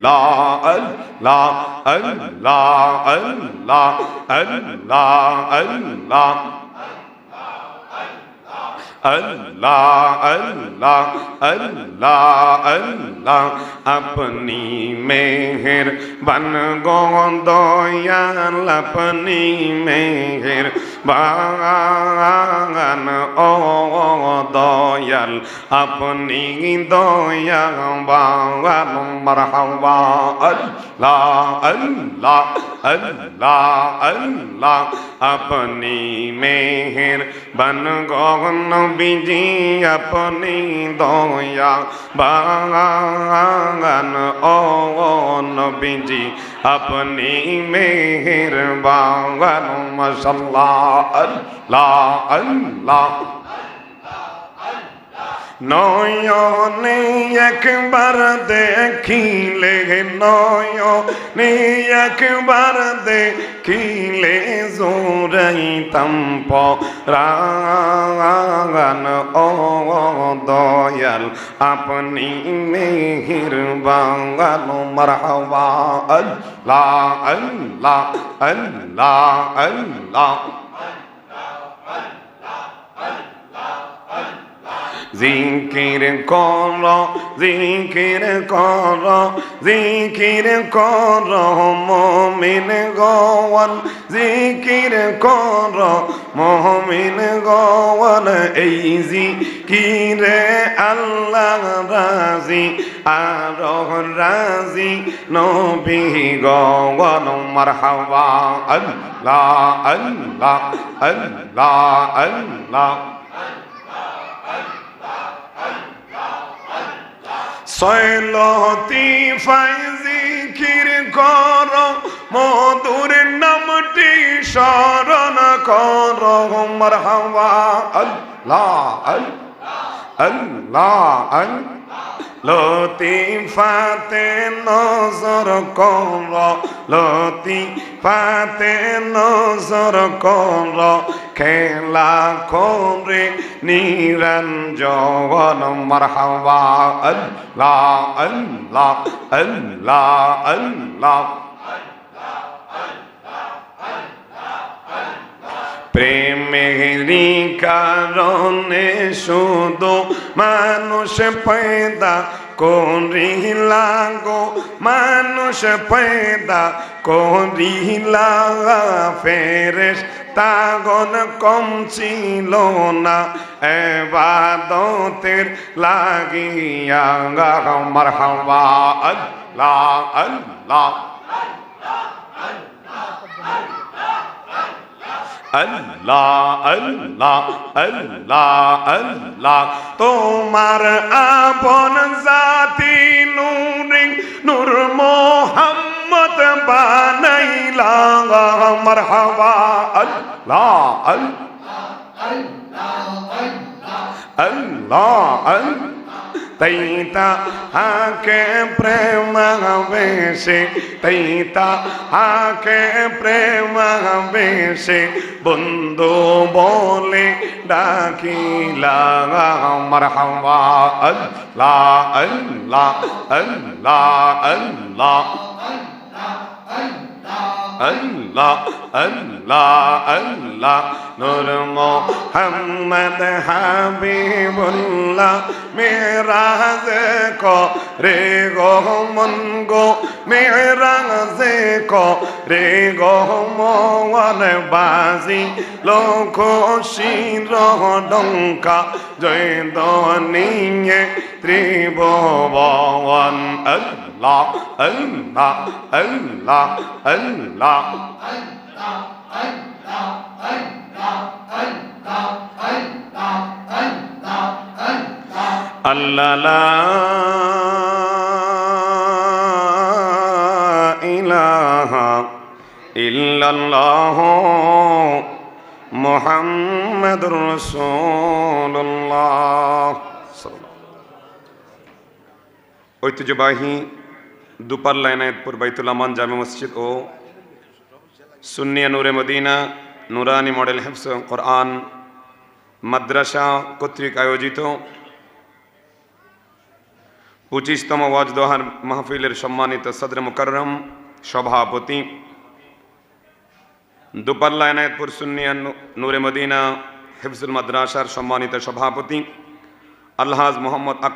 La al la al la al la al la al la اللہ اللہ اللہ اللہ اپنی مہر بن گو دو বাগান ও দয়াল, আপনি দয়া বাগান মারহাবা, আল্লাহ আল্লাহ আল্লাহ আল্লাহ। আপনি মেহের বন গগন বিজি আপনি দয়া বাগান ও নবীজি। আপনি মেহের বাগান মশাল্লাহ আল্লাহ আল্লাহ নয়নে একবার দেখিলে নয়নে একবার দেখিলে জোরাইতাম পরাগান ও দয়াল আপনি মেহির বাঙাল মারহাবা আল্লাহ আল্লাহ আল্লাহ আল্লাহ। জিকির কর জিকির কর জিকির কর মমিন গওয়ান জিকির কর মমিন গওয়ান এই জিকিরে আল্লাহ রাজি আর রাজি নবী গওয়ান মারহাবা আল্লাহ আল্লাহ আল্লাহ আল্লাহ সৈলতি ফাইজি খির কর মধুর নামটি স্মরণ কর মারহাবা আল্লাহ আল্লাহ। আল্লাহ লতিফাতে নজর কর লতিফাতে নজর কর, খেলা করে নিরঞ্জন, মারহাবা, আল্লাহ আল্লাহ আল্লাহ আল্লাহ। প্রেমেরই কারণে শুধু মানুষ পয়দা করিলা গো মানুষ পয়দা করিলা ফেরেশ তাগন কম ছিল না, এবাদতের লাগিয়া মারহাবা, আল্লাহ আল্লাহ। আল্লাহ আল্লাহ আল্লাহ আল্লাহ। তোমার আপন জাতি নূরে নূর মোহাম্মদ বানাইলা মারহাবা আল্লাহ আল্লাহ আল্লাহ। তৈতা হাকে প্রেম বেশে তৈতা হাকে প্রেম বেশে বন্ধু বলে ডাকিলা মারহাবা আল্লাহ আল্লাহ আল্লাহ আল্লাহ আল্লাহ আল্লাহ। আল্লাহ নূর মোহাম্মদ হাবিবুল্লাহ মেরাজ কো রে গো মন গো মেরাজ কো রে গো মন বাজি লোক শির ডঙ্কা জয় দনিয়ে ত্রিভুবন আল্লাহ আল্লাহ আল্লাহ আল্লাহ আল্লাহ ইলাহা ইল্লাল্লাহ মুহাম্মাদুর রাসূলুল্লাহ। ঐতিহ্যবাহী দুপাল্লা এনায়তপুর বাইতুল আমান জামে মসজিদ ও সুন্নিয়া নূরে মদিনা, নুরানি মডেল হেফস কোরআন, মাদ্রাসা কর্তৃক আয়োজিত পঁচিশতম ওয়াজদোহার মাহফিলের সম্মানিত সদর মুকররম সভাপতি দুপাল্লা এনায়তপুর সুন্নিয়া নূরে মদিনা হিফজুল মাদ্রাসার সম্মানিত সভাপতি আলহাজ মোহাম্মদ আক